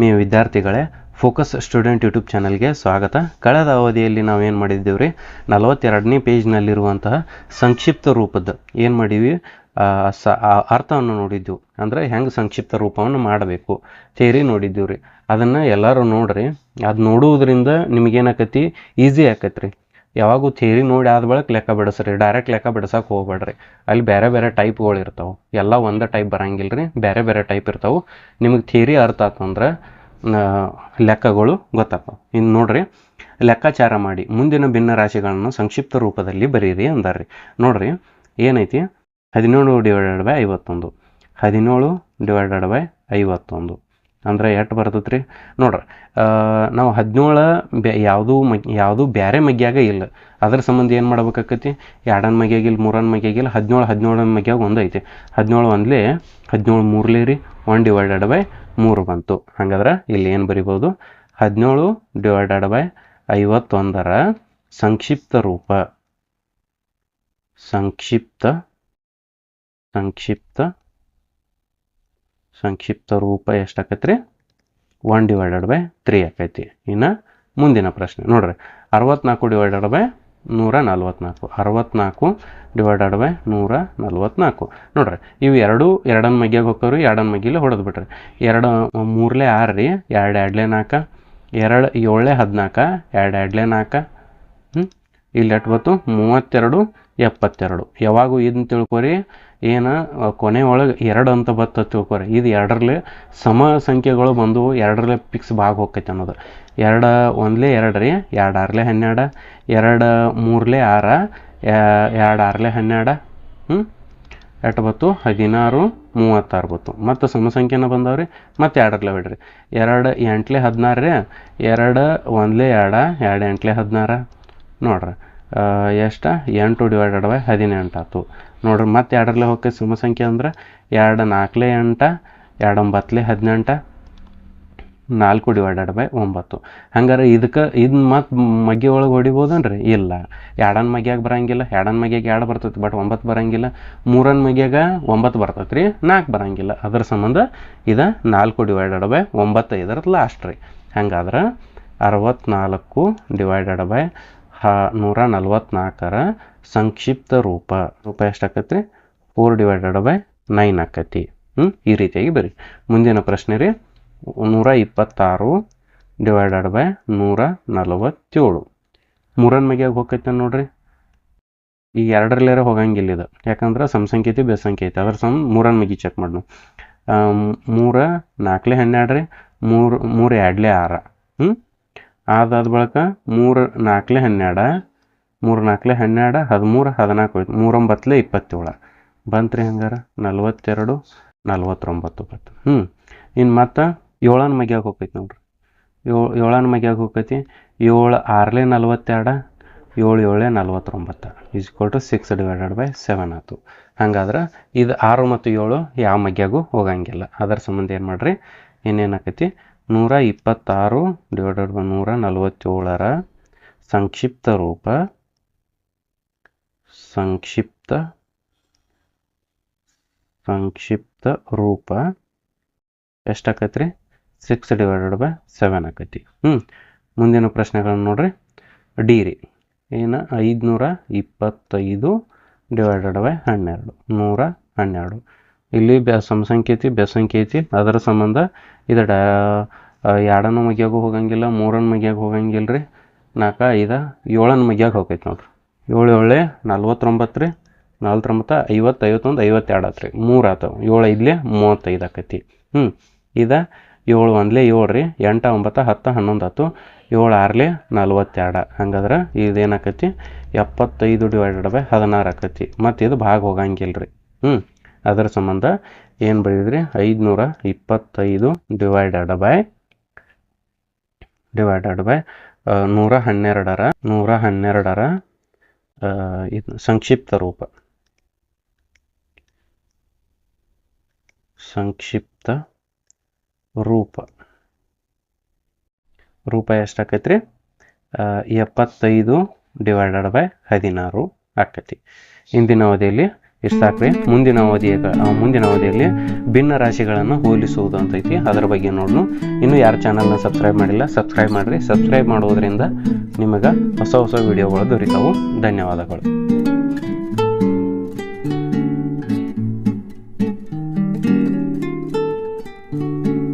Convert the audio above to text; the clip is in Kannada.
ಮೀ ವಿದ್ಯಾರ್ಥಿಗಳೇ ಫೋಕಸ್ ಸ್ಟೂಡೆಂಟ್ ಯೂಟ್ಯೂಬ್ ಚಾನಲ್ಗೆ ಸ್ವಾಗತ. ಕಳೆದ ಅವಧಿಯಲ್ಲಿ ನಾವು ಏನು ಮಾಡಿದ್ದೀವಿ ರೀ ನಲವತ್ತೆರಡನೇ ಪೇಜ್ನಲ್ಲಿರುವಂತಹ ಸಂಕ್ಷಿಪ್ತ ರೂಪದ ಏನು ಮಾಡೀವಿ ಸ ಅರ್ಥವನ್ನು ನೋಡಿದ್ದೆವು ಅಂದರೆ ಹೆಂಗೆ ಸಂಕ್ಷಿಪ್ತ ರೂಪವನ್ನು ಮಾಡಬೇಕು? ಥೇರಿ ನೋಡಿದ್ದೀವಿ ರೀ ಅದನ್ನು ಎಲ್ಲರೂ ನೋಡ್ರಿ. ಅದು ನೋಡುವುದರಿಂದ ನಿಮಗೇನಾಕತಿ ಈಸಿ ಆಕತ್ರಿ. ಯಾವಾಗೂ ಥಿಯರಿ ನೋಡಿ ಆದ ಬಳಿಕ ಲೆಕ್ಕ ಬಿಡಿಸ್ರಿ ಡೈರೆಕ್ಟ್ ಲೆಕ್ಕ ಬಿಡಿಸೋಕೆ ಹೋಗ್ಬೇಡ್ರಿ ಅಲ್ಲಿ ಬೇರೆ ಬೇರೆ ಟೈಪ್ಗಳು ಇರ್ತಾವೆ. ಎಲ್ಲ ಒಂದೇ ಟೈಪ್ ಬರಂಗಿಲ್ಲ ರೀ ಬೇರೆ ಬೇರೆ ಟೈಪ್ ಇರ್ತಾವೆ. ನಿಮಗೆ ಥಿಯರಿ ಅರ್ಥ ಆತಂದ್ರೆ ಲೆಕ್ಕಗಳು ಗೊತ್ತಾಗ್ತಾವೆ. ಇನ್ನು ನೋಡ್ರಿ, ಲೆಕ್ಕಾಚಾರ ಮಾಡಿ, ಮುಂದಿನ ಭಿನ್ನ ರಾಶಿಗಳನ್ನು ಸಂಕ್ಷಿಪ್ತ ರೂಪದಲ್ಲಿ ಬರೀರಿ ಅಂದಾರ್ರಿ. ನೋಡ್ರಿ, ಏನೈತಿ? ಹದಿನೇಳು ಡಿವೈಡೆಡ್ ಬೈ ಐವತ್ತೊಂದು. ಹದಿನೇಳು ಡಿವೈಡೆಡ್ ಬೈ ಐವತ್ತೊಂದು. ಅಂದ್ರೆ ಎಷ್ಟು ಬರ್ತೈತೆ ರೀ ನೋಡ್ರಿ ನಾವು ಹದಿನೇಳು ಬೆ ಯಾವುದೂ ಮಗ್ ಯಾವುದೂ ಬೇರೆ ಮಗ್ಯಾಗ ಇಲ್ಲ. ಅದ್ರ ಸಂಬಂಧ ಏನು ಮಾಡ್ಬೇಕಾಕತಿ ಎರಡನ ಮಗ್ಯಾಗಿಲ್ಲ ಮೂರನ ಮಗ್ಯಾಗಿಲ್ಲ ಹದಿನೇಳು ಹದಿನೇಳನ ಮಗ್ಯಾಗ ಒಂದು ಐತಿ. ಹದಿನೇಳು ಒಂದ್ಲಿ, ಹದಿನೇಳು ಮೂರ್ಲಿ ರೀ ಒನ್ ಡಿವೈಡೆಡ್ ಬೈ ಮೂರು ಬಂತು. ಹಂಗಾದ್ರೆ ಇಲ್ಲಿ ಏನು ಬರಿಬೋದು? ಹದಿನೇಳು ಡಿವೈಡೆಡ್ ಬೈ ಐವತ್ತೊಂದರ ಸಂಕ್ಷಿಪ್ತ ರೂಪ. ಸಂಕ್ಷಿಪ್ತ ಸಂಕ್ಷಿಪ್ತ ಸಂಕ್ಷಿಪ್ತ ರೂಪ ಎಷ್ಟಾಕೈತಿ ರೀ ಒನ್ ಡಿವೈಡೆಡ್ ಬೈ ತ್ರೀ ಆಕೈತಿ. ಇನ್ನು ಮುಂದಿನ ಪ್ರಶ್ನೆ. ನೋಡ್ರಿ, ಅರವತ್ನಾಲ್ಕು ಡಿವೈಡೆಡ್ ಬೈ ನೂರ ನಲ್ವತ್ನಾಲ್ಕು. ಅರವತ್ನಾಲ್ಕು ಡಿವೈಡೆಡ್ ಬೈ ನೂರ ನಲ್ವತ್ನಾಲ್ಕು. ನೋಡ್ರಿ, ಇವು ಎರಡು ಎರಡನ ಮಗ್ಯಾಗ ಹೋಗ್ತಾವ್ರಿ, ಎರಡನ ಮಗ್ಗಿಲೆ ಹೊಡೆದು ಬಿಟ್ರಿ ಎರಡು, ಮೂರಲೇ ಆರು ರೀ, ಎರಡು ಎರಡಲೇ ನಾಲ್ಕು ಎರಡು ಏಳೇ ಹದಿನಾಲ್ಕು, ಎರಡು ಎರಡಲೇ ನಾಲ್ಕು ಇಲ್ಲಿ ಎಟ್ಬತ್ತು ಬಂತು ಮೂವತ್ತೆರಡು, ಎಪ್ಪತ್ತೆರಡು. ಯಾವಾಗೂ ಇದನ್ನ ತಿಳ್ಕೊರಿ. ಏನು ಕೊನೆ ಒಳಗೆ ಎರಡು ಅಂತ ಬತ್ತ ತಿಳ್ಕೊರಿ. ಇದು ಎರಡರಲ್ಲೇ ಸಮ ಸಂಖ್ಯೆಗಳು ಬಂದು ಎರಡರಲ್ಲೇ ಫಿಕ್ಸ್ ಭಾಗ ಹೋಗ್ತೈತೆ ಅನ್ನೋದು. ಎರಡು ಒಂದಲೇ ಎರಡು ರೀ, ಎರಡು ಆರ್ಲೆ ಹನ್ನೆರಡು, ಎರಡು ಮೂರಲೆ ಆರ ಎರಡು ಆರ್ಲೆ ಹನ್ನೆರಡು ಹ್ಞೂ ಎಷ್ಟು ಬತ್ತು ಹದಿನಾರು ಮೂವತ್ತಾರು ಬತ್ತು ಮತ್ತು ಸಮ ಸಂಖ್ಯೆನ ಬಂದವ್ರಿ ಮತ್ತು ಎರಡರಲ್ಲೇ ಬಿಡ್ರಿ. ಎರಡು ಎಂಟ್ಲೆ ಹದಿನಾರು ರೀ, ಎರಡು ಒಂದ್ಲೇ ಎರಡು ಎರಡು ಎಂಟ್ಲೆ ಹದಿನಾರು. ನೋಡ್ರಿ. ಎಷ್ಟು? ಎಂಟು ಡಿವೈಡೆಡ್ ಬೈ ಹದಿನೆಂಟು ಆಯ್ತು. ನೋಡ್ರಿ, ಮತ್ತೆ ಎರಡರಲ್ಲೇ ಹೋಗಿ ಸಮ ಸಂಖ್ಯೆ ಅಂದ್ರೆ ಎರಡು ನಾಲ್ಕಲೇ ಎಂಟು, ಎರಡು ಒಂಬತ್ತಲೇ ಹದಿನೆಂಟು, ನಾಲ್ಕು ಡಿವೈಡೆಡ್ ಬೈ ಒಂಬತ್ತು. ಹಂಗಾರೆ ಇದಕ್ಕೆ, ಇದು ಮತ್ತೆ ಮಗ್ಗಿ ಒಳಗೆ ಹೊಡಿಬೋದನ್ರಿ? ಇಲ್ಲ. ಎರಡನ ಮಗ್ಯಾಗ ಬರಂಗಿಲ್ಲ, ಎರಡನ ಮಗ್ಯಾಗ ಎರಡು ಬರ್ತೈತಿ ಬಟ್ ಒಂಬತ್ತು ಬರಂಗಿಲ್ಲ. ಮೂರನ ಮಗ್ಯಾಗ ಒಂಬತ್ತು ಬರ್ತೈತಿ ರೀ ನಾಲ್ಕು ಬರಂಗಿಲ್ಲ. ಅದ್ರ ಸಂಬಂಧ ಇದು ನಾಲ್ಕು ಡಿವೈಡೆಡ್ ಬೈ ಒಂಬತ್ತು ಇದರ ಲಾಸ್ಟ್ ರೀ. ಹಂಗಾದ್ರೆ ಅರವತ್ತ್ನಾಲ್ಕು ಡಿವೈಡೆಡ್ ಬೈ ನೂರ ನಲ್ವತ್ನಾಲ್ಕರ ಸಂಕ್ಷಿಪ್ತ ರೂಪ. ರೂಪ ಎಷ್ಟಾಕತ್ರಿ? ಫೋರ್ ಡಿವೈಡೆಡ್ ಬೈ ನೈನ್ ಆಕತಿ. ಹ್ಞೂ ಈ ರೀತಿಯಾಗಿ ಬರಿ. ಮುಂದಿನ ಪ್ರಶ್ನೆ ರೀ. ನೂರ ಇಪ್ಪತ್ತಾರು ಡಿವೈಡೆಡ್ ಬೈ ನೂರ ನಲವತ್ತೇಳು ಮೂರನ್ ಮಗ್ಯಾಗ ಹೋಗೈತೆ ನೋಡ್ರಿ? ಈ ಎರಡರಲ್ಲಾರ ಹೋಗಂಗಿಲ್ಲ ಇದು. ಯಾಕಂದ್ರೆ ಸಮ ಸಂಖ್ಯೆ ಐತಿ ಅದ್ರ ಸಮ ಮೂರನ್ ಮಗಿ ಚೆಕ್ ಮಾಡಿ ನಾವು ಮೂರ ನಾಲ್ಕಲೆ ಹನ್ನೆರಡು ರೀ ಮೂರು ಮೂರು ಎರಡ್ಲೆ ಆರ. ಹ್ಞೂ ಅದಾದ ಬಳಿಕ ಮೂರು ನಾಲ್ಕಲೆ ಹನ್ನೆರಡು ಮೂರು ನಾಲ್ಕಲೆ ಹನ್ನೆರಡು ಹದಿಮೂರು, ಹದಿನಾಲ್ಕು ಹೋಯ್ತು. ಮೂರೊಂಬತ್ತಲೆ ಇಪ್ಪತ್ತೇಳು. ರೀ ಹಂಗಾರೆ. ನಲ್ವತ್ತೆರಡು, ನಲ್ವತ್ತೊಂಬತ್ತು ಬತ್ತು ಹ್ಞೂ ಇನ್ನು ಮತ್ತೆ ಏಳನ ಮಗ್ಯಾಗ ಹೋಗ್ತೈತಿ ನೋಡ್ರಿ. ಏಳು ಏಳನ ಮಗ್ಯಾಗ ಹೋಗ್ತೈತಿ ಏಳು ಆರಲೆ ನಲ್ವತ್ತೆರಡು, ಏಳು ಏಳೆ ನಲ್ವತ್ತೊಂಬತ್ತು. Is equal to six divided by seven ಆಯ್ತು. ಹಂಗಾದ್ರೆ ಇದು ಆರು ಮತ್ತು ಏಳು ಯಾವ ಮಗ್ಯಾಗೂ ಹೋಗಂಗಿಲ್ಲ. ಅದರ ಸಂಬಂಧ ಏನು ಮಾಡ್ರಿ? ಇನ್ನೇನಾಕೈತಿ? ನೂರ ಇಪ್ಪತ್ತಾರು ಡಿವೈಡೆಡ್ ಬೈ ನೂರ ನಲವತ್ತೇಳರ ಸಂಕ್ಷಿಪ್ತ ರೂಪ. ಸಂಕ್ಷಿಪ್ತ ಸಂಕ್ಷಿಪ್ತ ರೂಪ. ಎಷ್ಟಾಕೈತಿ ರೀ ಸಿಕ್ಸ್ ಡಿವೈಡೆಡ್ ಬೈ ಸೆವೆನ್ ಆಕೈತಿ ಹ್ಞೂ ಮುಂದಿನ ಪ್ರಶ್ನೆಗಳನ್ನು ನೋಡ್ರಿ. ಡಿ ರೀ, ಏನು ಐದುನೂರ ಇಪ್ಪತ್ತೈದು ಡಿವೈಡೆಡ್ ಬೈ ಹನ್ನೆರಡು. ನೂರ ಹನ್ನೆರಡು. ಇಲ್ಲಿ ಬ್ಯಾ ಸಂಖ್ಯೆ ಐತಿ ಅದರ ಸಂಬಂಧ ಇದು ಡಾ ಎರಡನ ಮಗ್ಯಾಗೂ ಹೋಗಂಗಿಲ್ಲ ಮೂರನ ಮಗ್ಯಾಗ ಹೋಗಂಗಿಲ್ಲ ರೀ ನಾಲ್ಕು ಐದು ಏಳನ ಮಗ್ಯಾಗ ಹೋಗೈತೆ ನೋಡ್ರಿ. ಏಳು, ಏಳೆ ನಲ್ವತ್ತೊಂಬತ್ತು ರೀ ನಲ್ವತ್ತೊಂಬತ್ತು ಐವತ್ತು ಐವತ್ತೊಂದು ಐವತ್ತೆರಡು ಆತು ರೀ ಮೂರು ಆತವು. ಏಳು ಐದ್ಲೆ, ಮೂವತ್ತೈದು ಆಕೈತಿ. ಹ್ಞೂ ಇದು ಏಳು ಒಂದ್ಲೆ ಏಳು ರೀ ಎಂಟು, ಒಂಬತ್ತು, ಹತ್ತು, ಹನ್ನೊಂದು ಆತು. ಏಳು ಆರ್ಲೆ, ನಲ್ವತ್ತೆರಡು. ಹಂಗಾದ್ರೆ ಇದೇನಾಕತಿ? ಎಪ್ಪತ್ತೈದು ಡಿವೈಡೆಡ್ ಬೈ ಹದಿನಾರು ಆಕತಿ. ಮತ್ತು ಇದು ಭಾಗ ಹೋಗಂಗಿಲ್ಲ ರೀ ಹ್ಞೂ ಅದರ ಸಂಬಂಧ ಏನು ಬರೀದ್ರಿ ಐದುನೂರ ಇಪ್ಪತ್ತೈದು ಡಿವೈಡೆಡ್ ಬೈ ಡಿವೈಡೆಡ್ ಬೈ ನೂರ ಹನ್ನೆರಡರ ನೂರ ಹನ್ನೆರಡರ ಇದು ಸಂಕ್ಷಿಪ್ತ ರೂಪ. ಸಂಕ್ಷಿಪ್ತ ರೂಪ. ರೂಪ ಎಷ್ಟಾಕೈತಿ ರೀ ಎಪ್ಪತ್ತೈದು ಡಿವೈಡೆಡ್ ಬೈ ಹದಿನಾರು ಆಕೈತಿ. ಇಂದಿನ ಅವಧಿಯಲ್ಲಿ ಇಷ್ಟು ಸಾಕ್ರಿ? ಮುಂದಿನ ಅವಧಿಯ ಮುಂದಿನ ಅವಧಿಯಲ್ಲಿ ಭಿನ್ನ ರಾಶಿಗಳನ್ನು ಹೋಲಿಸುವುದು ಅಂತ ಐತಿ. ಅದರ ಬಗ್ಗೆ ನೋಡೋಣ ಇನ್ನೂ ಯಾರು ಚಾನಲ್ನ ಸಬ್ಸ್ಕ್ರೈಬ್ ಮಾಡಿಲ್ಲ ಸಬ್ಸ್ಕ್ರೈಬ್ ಮಾಡಿರಿ. ಸಬ್ಸ್ಕ್ರೈಬ್ ಮಾಡೋದ್ರಿಂದ ನಿಮಗೆ ಹೊಸ ಹೊಸ ವಿಡಿಯೋಗಳು ದೊರೀತಾವು. ಧನ್ಯವಾದಗಳು.